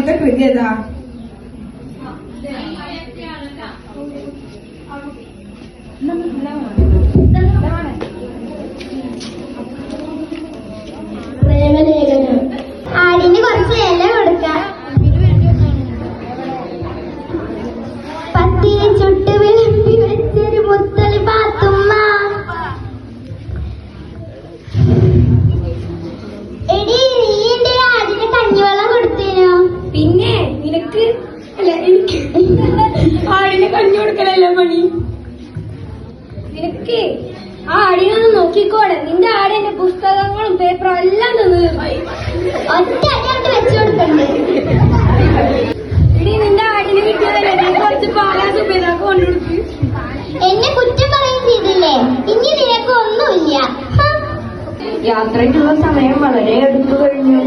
一个鬼店的、啊？ആ ആടിനൊന്ന് നോക്കിക്കോടെ നിന്റെ ആടെ എന്റെ പുസ്തകങ്ങളും പേപ്പറും എല്ലാം തന്നത് ഒറ്റ അടിയോട്ട് വെച്ചു കൊടുക്കണ്ടേ? ഇനി നിന്റെ ആടിന് കിട്ടിയതല്ലേ? നീ കുറച്ച് പാലാ സുബേദാക്ക് കൊണ്ടുകൊടുക്ക് എന്നെ കുറ്റം പറയും ചെയ്തില്ലേ ഇനി നിനക്ക് ഒന്നുമില്ല. യാത്രയ്ക്കുള്ള സമയം വളരെ അടുത്തു കഴിഞ്ഞു.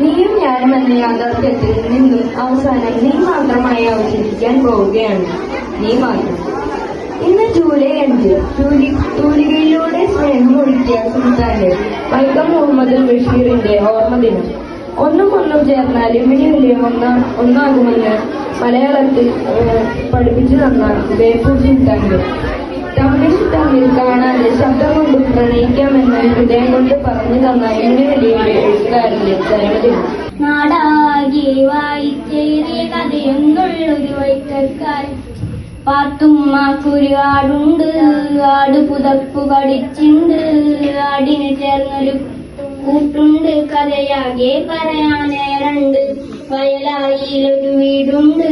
നീയും ഞാനും എന്ന യാഥാർത്ഥ്യത്തിൽ നിന്നും അവസാനം നീ മാത്രമായി അവശേഷിക്കാൻ പോവുകയാണ്. നീ മാത്രം. ഇന്ന് ജൂലൈ അഞ്ച്. തൂലി തൂലികയിലൂടെ സ്നേഹം ഒഴുക്കിയ സുൽത്താന്റെ വൈക്കം മുഹമ്മദ് ബഷീറിന്റെ ഓർമ്മദിനം ഒന്നും ഒന്നും ചേർന്നാൽ ഇമിനി വിലയം ഒന്നാ ഒന്നാകുമെന്ന് മലയാളത്തിൽ പഠിപ്പിച്ചു തന്ന ബേപ്പൂർ സുൽത്താന്റെ തമ്മിൽ തമ്മിൽ കാണാതെ ശബ്ദം കൊണ്ട് പ്രണയിക്കാമെന്ന് ഹൃദയം കൊണ്ട് പറഞ്ഞു തന്ന വലിയുടെ എഴുത്തുകാരന്റെ ചരമദിനം നാടാകെ വായിച്ചേറിയ കഥയെന്നുള്ളൊരു വൈക്കക്കാരൻ പാത്തുമ്മാക്കൊരു ആടുണ്ട് ആട് പുതപ്പു പഠിച്ചുണ്ട്. ആടിന് ചേർന്നൊരു കൂട്ടുണ്ട്. കഥയാകെ പറയാനേരണ്ട് വയലായിലൊരു വീടുണ്ട്.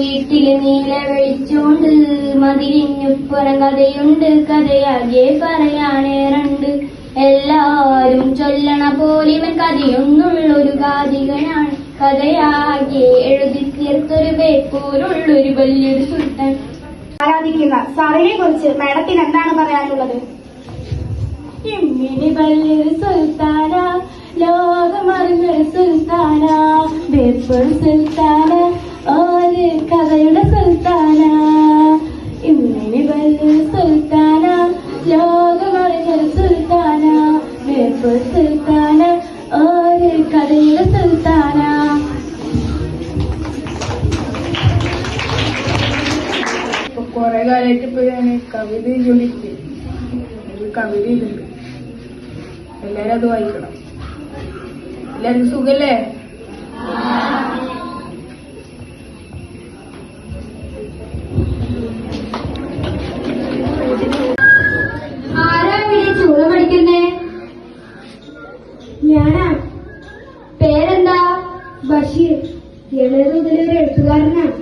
വീട്ടിൽ നീല വെളിച്ചുണ്ട്. മതിലിഞ്ഞുപ്പുറം കഥയുണ്ട്. കഥയാകെ പറയാനേരണ്ട് എല്ലാരും ചൊല്ലണ പോലിവൻ കഥയൊന്നുള്ളൊരു കാതികനാണ് കഥയാകെ എഴുതി തീർത്തൊരു പേപ്പോരുള്ളൊരു വലിയൊരു സുൽത്താൻ. ആരാധിക്കുന്ന സാറിനെ കുറിച്ച് മാഡത്തിന് എന്താണ് പറയാനുള്ളത്? സുൽത്താന ലോകമറിഞ്ഞ സുൽത്താന സുൽത്താന ഞാൻ കവിത ജോലിക്ക് ഒരു കവിത ഇതുണ്ട്. എല്ലാരും അത് വായിക്കണം. എല്ലാവർക്കും സുഖല്ലേ? ബഷീർ. മുതൽ എഴുത്തുകാരനാണ്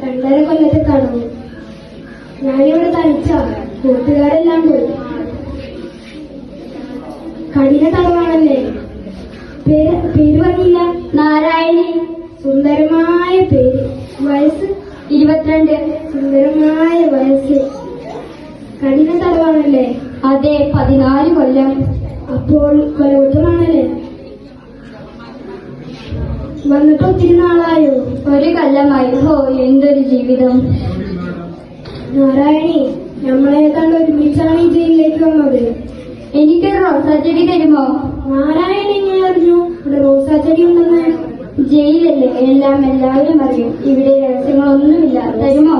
രണ്ടര കൊല്ലത്തെ തടവ് ഞാനിവിടെ തനിച്ച കൂട്ടുകാരെല്ലാം പോയി. കഠിന തടവാണല്ലേ? പേര് പേര് പറഞ്ഞില്ല. നാരായണി. സുന്ദരമായ പേര്. വയസ്സ് ഇരുപത്തിരണ്ട്. സുന്ദരമായ വയസ്സ്. കഠിന തടവാണല്ലേ? അതെ പതിനാല് കൊല്ലം. അപ്പോൾ കൊലകുറ്റമാണല്ലേ? വന്നിട്ട് ഒത്തിരി നാളായോ? ഒരു കൊല്ലമായി ഹോ എന്തൊരു ജീവിതം. നാരായണി നമ്മളെ കണ്ട് ഒരുമിച്ചാണ് ഈ ജയിലിലേക്ക് വന്നത്. എനിക്കൊരു റോസാച്ചെടി തരുമോ? നാരായണി ഞാൻ അറിഞ്ഞു? ഇവിടെ റോസാ ചെടി ഉണ്ടെന്ന്? ജയിലല്ലേ? എല്ലാം എല്ലാവരും അറിയും. ഇവിടെ രഹസ്യങ്ങളൊന്നുമില്ല തരുമോ?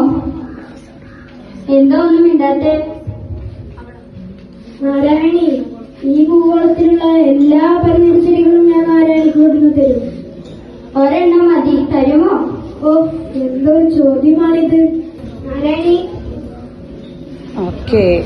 എന്തോ ഒന്നും ഇണ്ടാത്തെ നാരായണി ഈ ഭൂഗോളത്തിലുള്ള എല്ലാ പരിമിത ഞാൻ നാരായണിക്ക് കൊടുത്തു തരും. ഒരെണ്ണം മതി. തരുമോ? ഓ എന്തോ ചോദ്യമാണിത്. നാരായണി que